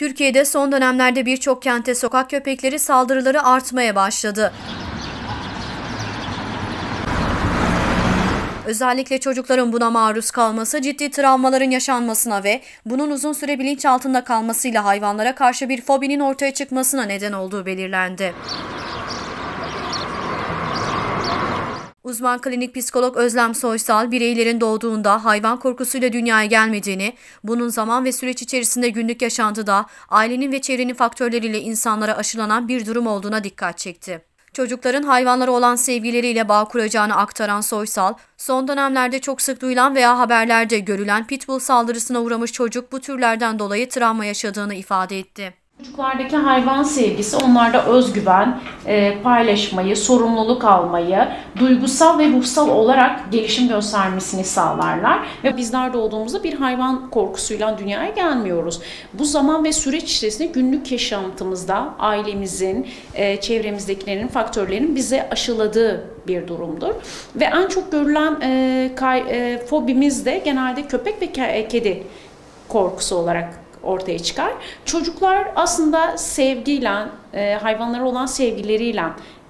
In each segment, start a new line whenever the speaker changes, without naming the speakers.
Türkiye'de son dönemlerde birçok kente sokak köpekleri saldırıları artmaya başladı. Özellikle çocukların buna maruz kalması ciddi travmaların yaşanmasına ve bunun uzun süre bilinç altında kalmasıyla hayvanlara karşı bir fobinin ortaya çıkmasına neden olduğu belirlendi. Uzman klinik psikolog Özlem Soysal, bireylerin doğduğunda hayvan korkusuyla dünyaya gelmediğini, bunun zaman ve süreç içerisinde günlük yaşantıda ailenin ve çevrenin faktörleriyle insanlara aşılanan bir durum olduğuna dikkat çekti. Çocukların hayvanlara olan sevgileriyle bağ kuracağını aktaran Soysal, son dönemlerde çok sık duyulan veya haberlerde görülen pitbull saldırısına uğramış çocuk bu türlerden dolayı travma yaşadığını ifade etti.
Çocuklardaki hayvan sevgisi onlarda özgüven, e, paylaşmayı, sorumluluk almayı, duygusal ve ruhsal olarak gelişim göstermesini sağlarlar. Ve bizler doğduğumuzda bir hayvan korkusuyla dünyaya gelmiyoruz. Bu zaman ve süreç içerisinde günlük yaşantımızda ailemizin, e, çevremizdekilerin, faktörlerin bize aşıladığı bir durumdur. Ve en çok görülen e, fobimiz de genelde köpek ve ke- kedi korkusu olarak ortaya çıkar. Çocuklar aslında sevgiyle, e, hayvanlara olan sevgileriyle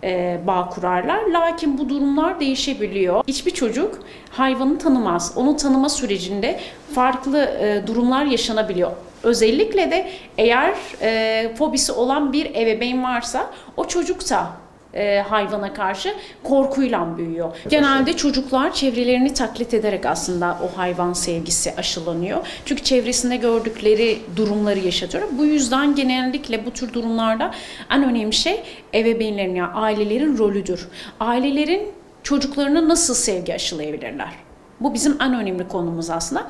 e, bağ kurarlar. Lakin bu durumlar değişebiliyor. Hiçbir çocuk hayvanı tanımaz. Onu tanıma sürecinde farklı e, durumlar yaşanabiliyor. Özellikle de eğer e, fobisi olan bir ebeveyn varsa o çocuk da e, hayvana karşı korkuyla büyüyor. Genelde çocuklar çevrelerini taklit ederek aslında o hayvan sevgisi aşılanıyor. Çünkü çevresinde gördükleri durumları yaşatıyor. Bu yüzden genellikle bu tür durumlarda en önemli şey ebeveynlerin yani ailelerin rolüdür. Ailelerin çocuklarına nasıl sevgi aşılayabilirler? Bu bizim en önemli konumuz aslında.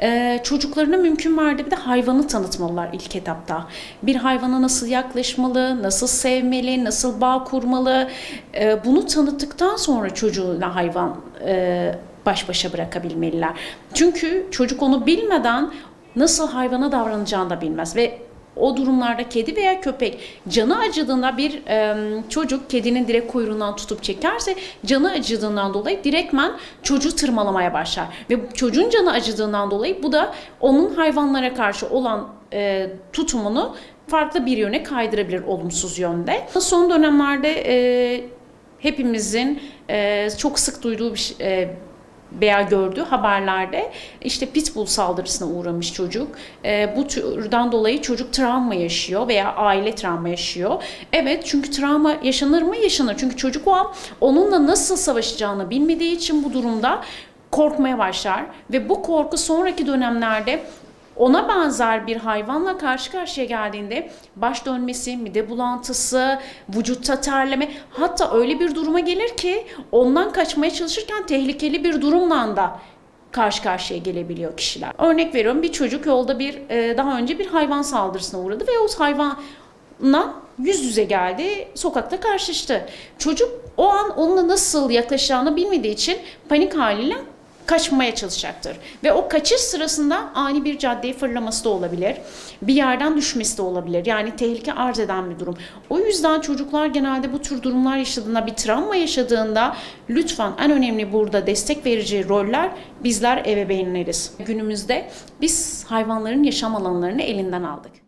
Ee, çocuklarına mümkün mertebe de hayvanı tanıtmalılar ilk etapta. Bir hayvana nasıl yaklaşmalı, nasıl sevmeli, nasıl bağ kurmalı. Ee, bunu tanıttıktan sonra çocuğuna hayvan e, baş başa bırakabilmeliler. Çünkü çocuk onu bilmeden nasıl hayvana davranacağını da bilmez ve o durumlarda kedi veya köpek canı acıdığında bir e, çocuk kedinin direkt kuyruğundan tutup çekerse canı acıdığından dolayı direktmen çocuğu tırmalamaya başlar. Ve çocuğun canı acıdığından dolayı bu da onun hayvanlara karşı olan e, tutumunu farklı bir yöne kaydırabilir olumsuz yönde. Son dönemlerde e, hepimizin e, çok sık duyduğu bir şey, e, veya gördüğü haberlerde işte pitbull saldırısına uğramış çocuk. E, bu türden dolayı çocuk travma yaşıyor veya aile travma yaşıyor. Evet çünkü travma yaşanır mı? Yaşanır. Çünkü çocuk o an onunla nasıl savaşacağını bilmediği için bu durumda korkmaya başlar ve bu korku sonraki dönemlerde ona benzer bir hayvanla karşı karşıya geldiğinde baş dönmesi, mide bulantısı, vücutta terleme hatta öyle bir duruma gelir ki ondan kaçmaya çalışırken tehlikeli bir durumla da karşı karşıya gelebiliyor kişiler. Örnek veriyorum bir çocuk yolda bir e, daha önce bir hayvan saldırısına uğradı ve o hayvanla yüz yüze geldi, sokakta karşılaştı. Çocuk o an onunla nasıl yaklaşacağını bilmediği için panik haliyle kaçmaya çalışacaktır. Ve o kaçış sırasında ani bir caddeye fırlaması da olabilir. Bir yerden düşmesi de olabilir. Yani tehlike arz eden bir durum. O yüzden çocuklar genelde bu tür durumlar yaşadığında, bir travma yaşadığında lütfen en önemli burada destek verici roller bizler ebeveynleriz. Günümüzde biz hayvanların yaşam alanlarını elinden aldık.